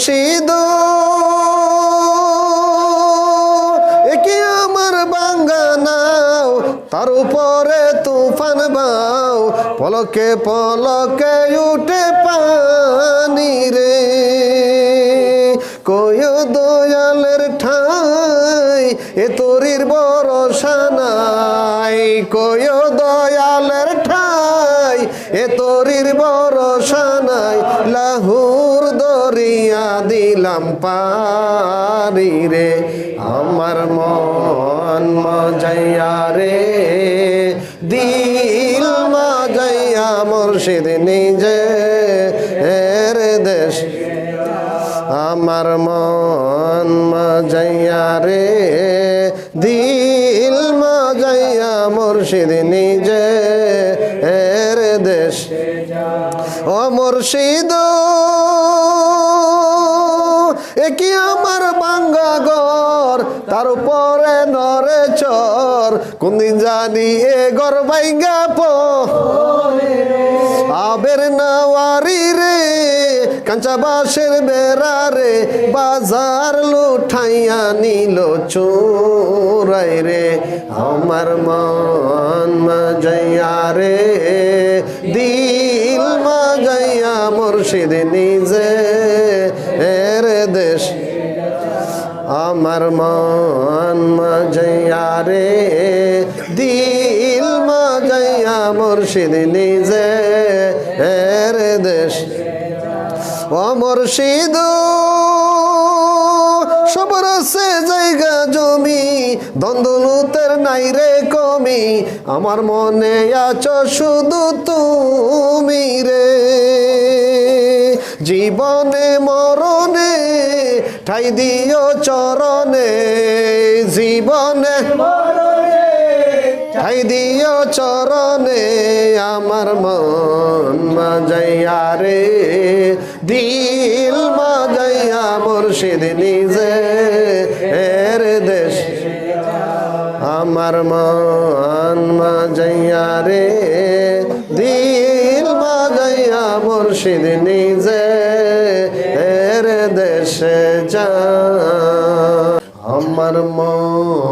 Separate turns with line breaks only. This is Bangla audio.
মুর্শিদ। একে আমার বাঙ্গানাও তার উপরে তুফান বাও। পলকে পলকে উঠে পানি রে। কয় দয়ালের ঠাই, এ তোরির ভরসা নাই। কয় দয়ালের ঠাই, এ তোরির ভরসা নাই। লাহুর দরিয়া দিলাম পারি রে, আমার মন মজাইয়া রে। দিল মজাইয়া মুর্শিদ নিজে, এর দেশ আমার মন মজাইয়া রে। দিল মজাইয়া মুর্শিদ নিজে, এর দেশ ও মুর্শিদ একি আমার বাঙ্গা ঘর? তার উপরে নরে চর। কোনদিন জানি এ গর বাইঙ্গা আবের নাওয়ারি রে, কাঁচা বাঁশের বেড়া রে, বাজার লুঠাইয়া নিল চোরাই রে। আমার মন মজাইয়া রে, দিল মজাইয়া মুর্শিদ নিজে আমার মন মজাইয়া রে, দিল মজাইয়া মুর্শিদ নিজে, এর দেশ। ও মুর্শিদ, সবর সে জায়গা জমি দ্বন্দ্বলুতের নাই রে কমি, আমার মনে আছো শুধু তুমি রে। জীবনে, মরণে, ঠাই দিও চরণে। জীবনে ঠাই দিও চরণে, আমার মন মজাইয়া রে। দিল মজাইয়া মুর্শিদ নিজে, এর দেশ। আমার মন মজাইয়া রে। দিল মুর্শিদ নিজে এর দেশে যা আমার মন